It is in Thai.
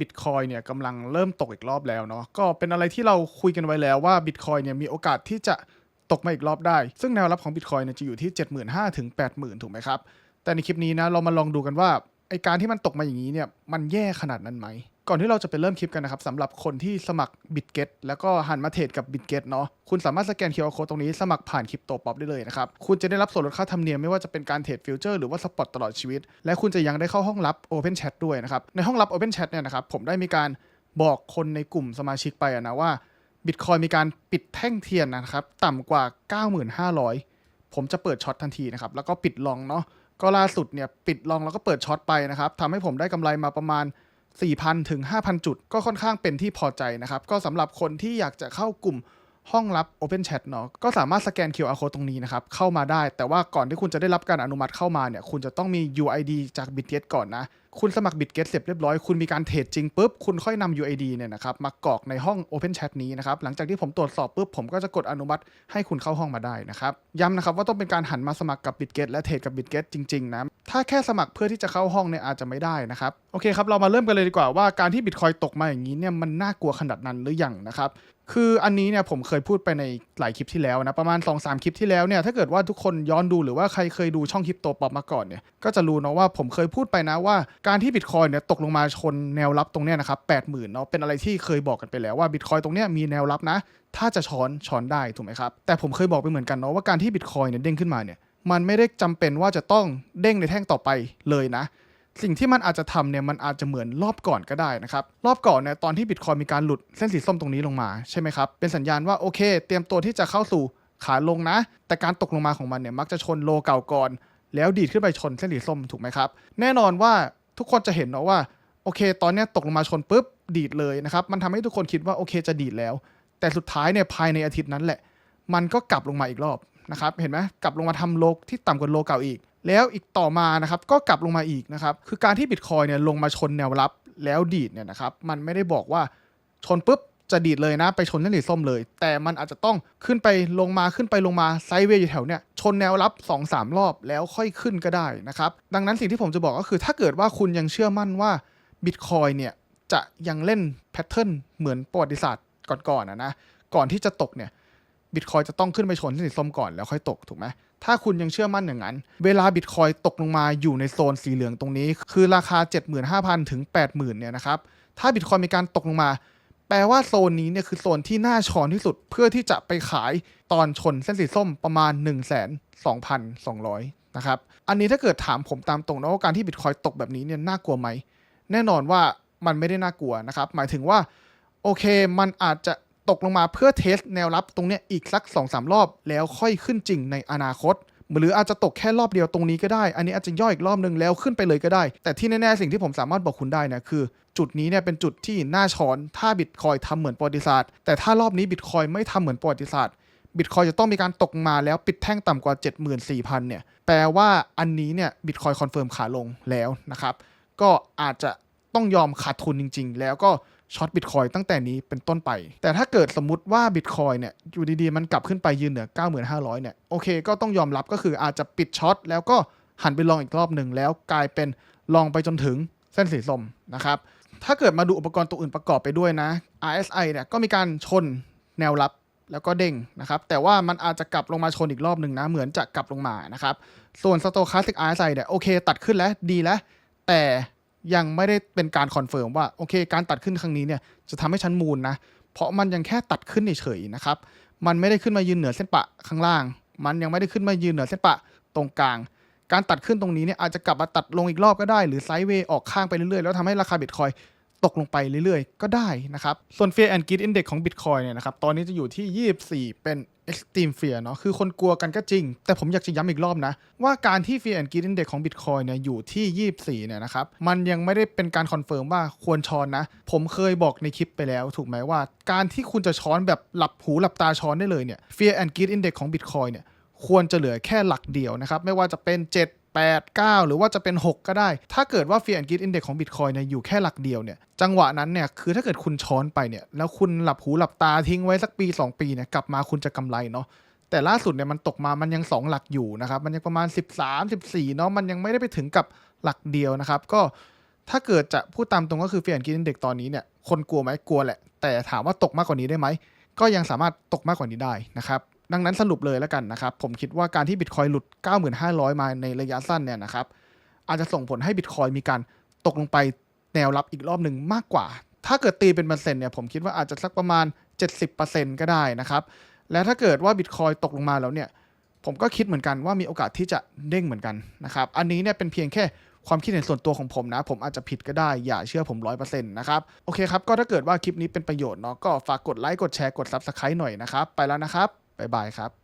บิตคอยเนี่ยกำลังเริ่มตกอีกรอบแล้วเนาะก็เป็นอะไรที่เราคุยกันไว้แล้วว่าบิตคอยเนี่ยมีโอกาสที่จะตกมาอีกรอบได้ ซึ่งแนวรับของบิตคอยเนี่ยจะอยู่ที่ 75,000ถึง80,000 ถูกไหมครับ แต่ในคลิปนี้นะเรามาลองดูกันว่า ไอการที่มันตกมาอย่างนี้เนี่ยมันแย่ขนาดนั้นไหม ก่อนที่เราจะไปเริ่มคลิปกันนะครับสำหรับคนที่สมัคร BitGet แล้วก็หันมาเทรดกับ BitGet เนาะคุณสามารถสแกน QR Code ตรงนี้สมัครผ่านคริปโตป๊อปได้เลยนะครับ คุณจะได้รับส่วนลดค่าธรรมเนียมไม่ว่าจะเป็นการเทรดฟิวเจอร์หรือว่าสปอตตลอดชีวิต และคุณจะยังได้เข้าห้องลับ Open Chat ด้วยนะครับในห้องลับ Open Chat เนี่ยนะครับผมได้มีการบอกคนในกลุ่มสมาชิกไปะนะว่า Bitcoin มีการปิดแท่งเทียนนะครับต่ำกว่า9,500 ผมจะเปิดช็อตทันทีนะครับแล้วก็ปิดลองเนาะ ก็ล่าสุดเนี่ยปิดลองแล้วก็เปิดช็อตไปนะครับทำให้ผมได้กำไรมาประมาณ 4,000 ถึง 5,000 จุด ก็ค่อนข้างเป็นที่พอใจนะครับ ก็สำหรับคนที่อยากจะเข้ากลุ่มห้องลับ Open Chat เนาะก็สามารถสแกน QR Code ตรงนี้นะครับ เข้ามาได้ แต่ว่าก่อนที่คุณจะได้รับการอนุมัติเข้ามาเนี่ยคุณจะต้องมี UID จาก BTS ก่อนนะ คุณสมัคร BitGet เสร็จเรียบร้อย คุณมีการเทรดจริงปุ๊บ คุณค่อยนำ UID เนี่ยนะครับมากรอกในห้อง Open Chat นี้นะครับ หลังจากที่ผมตรวจสอบปุ๊บ ผมก็จะกดอนุมัติให้คุณเข้าห้องมาได้นะครับ ย้ำนะครับว่าต้องเป็นการหันมาสมัครกับ BitGet และเทรดกับ BitGet จริงๆนะ ถ้าแค่สมัครเพื่อที่จะเข้าห้องเนี่ยอาจจะไม่ได้นะครับ โอเคครับ เรามาเริ่มกันเลยดีกว่าว่าการที่ Bitcoin ตกมาอย่างนี้เนี่ยมันน่ากลัวขนาดนั้นหรือยังนะครับ คืออันนี้เนี่ยผมเคยพูดไปในหลายคลิปที่แล้วนะ ประมาณ2-3คลิปที่แล้วเนี่ยถ้าเกิดว่าทุกคนย้อนดูหรือว่าใครเคยดูช่องคลิปโตป๊อปมาก่อนเนี่ยก็จะรู้เนาะว่าผมเคยพูดไปนะว่าการที่บิตคอยเนี่ยตกลงมาชนแนวรับตรงเนี้ยนะครับ80,000เนาะเป็นอะไรที่เคยบอกกันไปแล้วว่าบิตคอยตรงเนี้ยมีแนวรับนะ ถ้าจะช้อนช้อนได้ถูกไหมครับแต่ผมเคยบอกไปเหมือนกันเนาะว่าการที่บิตคอยเนี่ยเด้งขึ้นมาเนี่ยมันไม่ได้จำเป็นว่าจะต้องเด้งในแท่งต่อไปเลยนะ สิ่งที่มันอาจจะทำเนี่ยมันอาจจะเหมือนรอบก่อนก็ได้นะครับ รอบก่อนเนี่ยตอนที่บิตคอยมีการหลุดเส้นสีส้มตรงนี้ลงมาใช่ไหมครับ เป็นสัญญาณว่าโอเค เตรียมตัวที่จะเข้าสู่ขาลงนะ แต่การตกลงมาของมันเนี่ยมักจะชนโลเก่าก่อน แล้วดีดขึ้นไปชนเส้นสีส้มถูกไหมครับ แน่นอนว่าทุกคนจะเห็นเนาะว่าโอเค ตอนเนี้ยตกลงมาชนปุ๊บดีดเลยนะครับ มันทำให้ทุกคนคิดว่าโอเคจะดีดแล้ว แต่สุดท้ายเนี่ยภายในอาทิตย์นั้นแหละ มันก็กลับลงมาอีกรอบนะครับ เห็นไหมกลับลงมาทำโลที่ต่ำกว่าโลเก่าอีก แล้วอีกต่อมานะครับก็กลับลงมาอีกนะครับคือการที่บิตคอยเนี่ยลงมาชนแนวรับแล้วดีดเนี่ยนะครับมันไม่ได้บอกว่าชนปุ๊บจะดีดเลยนะ ไปชนเส้นสีส้มเลย แต่มันอาจจะต้องขึ้นไปลงมาขึ้นไปลงมาไซด์เวย์อยู่แถวเนี่ยชนแนวรับ 2-3 รอบแล้วค่อยขึ้นก็ได้นะครับดังนั้นสิ่งที่ผมจะบอกก็คือ ถ้าเกิดว่าคุณยังเชื่อมั่นว่าบิตคอยเนี่ยจะยังเล่นแพทเทิร์นเหมือนประวัติศาสตร์ก่อนๆนะนะก่อนที่จะตกเนี่ยบิตคอยจะต้องขึ้นไปชนเส้นสีส้มก่อนแล้วค่อยตกถูกไหม ถ้าคุณยังเชื่อมั่นอย่างนั้น เวลาบิตคอยตกลงมาอยู่ในโซนสีเหลืองตรงนี้ คือราคา 75,000 ถึง 80,000 เนี่ยนะครับ ถ้าบิตคอยมีการตกลงมา แปลว่าโซนนี้เนี่ยคือโซนที่น่าชอนที่สุด เพื่อที่จะไปขายตอนชนเส้นสีส้มประมาณ 1 2 2 0 0 นะครับ อันนี้ถ้าเกิดถามผมตามตรงนะว่าการที่บิตคอยตกแบบนี้เนี่ยน่ากลัวไหม แน่นอนว่ามันไม่ได้น่ากลัวนะครับ หมายถึงว่าโอเค มันอาจจะ ตกลงมาเพื่อเทสแนวรับตรงเนี้ยอีกสัก2อสรอบ แล้วค่อยขึ้นจริงในอนาคตหรืออาจจะตกแค่รอบเดียวตรงนี้ก็ได้ อันนี้อาจจะย่อยอีกรอบนึงแล้วขึ้นไปเลยก็ได้ แต่ที่แน่ๆสิ่งที่ผมสามารถบอกคุณได้นะคือ จุดนี้เนี่ยเป็นจุดที่น่าช้อน ถ้าบิตคอยทำเหมือนประวัติศาสตร์ แต่ถ้ารอบนี้บิตคอยไม่ทำเหมือนประวัติศาสตร์ บิตคอยจะต้องมีการตกมาแล้วปิดแท่งต่ำกว่า 74,000 เนี่ย แปลว่าอันนี้เนี่ยบิตคอยคอนเฟิร์มขาลงแล้วนะครับ ก็อาจจะต้องยอมขาดทุนจริง ๆ แล้วก็ ช็อตบิตคอยตั้งแต่นี้เป็นต้นไป แต่ถ้าเกิดสมมติว่าบิตคอยเนี่ยอยู่ดีๆ มันกลับขึ้นไปยืนเหนือ 9,500 เนี่ย โอเค ก็ต้องยอมรับก็คืออาจจะปิดช็อตแล้วก็หันไปลองอีกรอบหนึ่งแล้วกลายเป็นลองไปจนถึงเส้นสีส้มนะครับ ถ้าเกิดมาดูอุปกรณ์ตัวอื่นประกอบไปด้วยนะ RSI เนี่ยก็มีการชนแนวรับแล้วก็เด้งนะครับ แต่ว่ามันอาจจะกลับลงมาชนอีกรอบหนึ่งนะ เหมือนจะกลับลงมานะครับ ส่วน Stochastic RSI เนี่ยโอเค ตัดขึ้นแล้วดีแล้ว แต่ ยังไม่ได้เป็นการคอนเฟิร์มว่าโอเค การตัดขึ้นครั้งนี้เนี่ยจะทำให้ชั้นมูลนะ เพราะมันยังแค่ตัดขึ้นเฉยๆนะครับ มันไม่ได้ขึ้นมายืนเหนือเส้นปะข้างล่าง มันยังไม่ได้ขึ้นมายืนเหนือเส้นปะตรงกลาง การตัดขึ้นตรงนี้เนี่ยอาจจะกลับมาตัดลงอีกรอบก็ได้ หรือไซด์เวย์ออกข้างไปเรื่อยๆ แล้วทำให้ราคาบิตคอย ตกลงไปเรื่อยๆ ก็ได้นะครับ ส่วน Fear and Greed Index ของ Bitcoin เนี่ยนะครับ ตอนนี้จะอยู่ที่ 24 เป็น Extreme Fear เนาะ คือคนกลัวกันก็จริง แต่ผมอยากจะย้ำอีกรอบนะ ว่าการที่ Fear and Greed Index ของ Bitcoin เนี่ยอยู่ที่ 24 เนี่ยนะครับ มันยังไม่ได้เป็นการคอนเฟิร์มว่าควรช้อนนะ ผมเคยบอกในคลิปไปแล้ว ถูกไหมว่า การที่คุณจะช้อนแบบหลับหูหลับตาช้อนได้เลยเนี่ย Fear and Greed Index ของ Bitcoin เนี่ยควรจะเหลือแค่หลักเดียวนะครับ ไม่ว่าจะเป็น 7 8 9 หรือว่าจะเป็น 6 ก็ได้ ถ้าเกิดว่า Fear and Greed Index ของ Bitcoin เนี่ยอยู่แค่หลักเดียวเนี่ย จังหวะนั้นเนี่ย คือถ้าเกิดคุณช้อนไปเนี่ย แล้วคุณหลับหูหลับตาทิ้งไว้สักปี 2 ปีเนี่ย กลับมาคุณจะกำไรเนาะ แต่ล่าสุดเนี่ยมันตกมา มันยัง 2 หลักอยู่นะครับ มันยังประมาณ 13 14เนาะ มันยังไม่ได้ไปถึงกับหลักเดียวนะครับ ก็ถ้าเกิดจะพูดตามตรงก็คือเฟียนกินเด็กตอนนี้เนี่ย คนกลัวไหมกลัวแหละ แต่ถามว่าตกมากกว่านี้ได้ไหม ก็ยังสามารถตกมากกว่านี้ได้นะครับ ดังนั้นสรุปเลยแล้วกันนะครับ ผมคิดว่าการที่บิตคอยหลุด 9,500 มาในระยะสั้นเนี่ยนะครับ อาจจะส่งผลให้บิตคอยมีการตกลงไปแนวรับอีกรอบหนึ่งมากกว่า ถ้าเกิดตีเป็นเปอร์เซ็นต์เนี่ยผมคิดว่าอาจจะสักประมาณ 70%ก็ได้นะครับ และถ้าเกิดว่าบิตคอยตกลงมาแล้วเนี่ย ผมก็คิดเหมือนกันว่ามีโอกาสที่จะเด้งเหมือนกันนะครับ อันนี้เนี่ยเป็นเพียงแค่ความคิดเห็นส่วนตัวของผมนะ ผมอาจจะผิดก็ได้ อย่าเชื่อผม 100%นะครับ โอเคครับ ก็ถ้าเกิดว่าคลิปนี้เป็นประโยชน์เนาะก็ฝากกดไลค์กดแชร์กด Subscribe หน่อยนะครับ ไปแล้วนะครับ บ๊ายบายครับ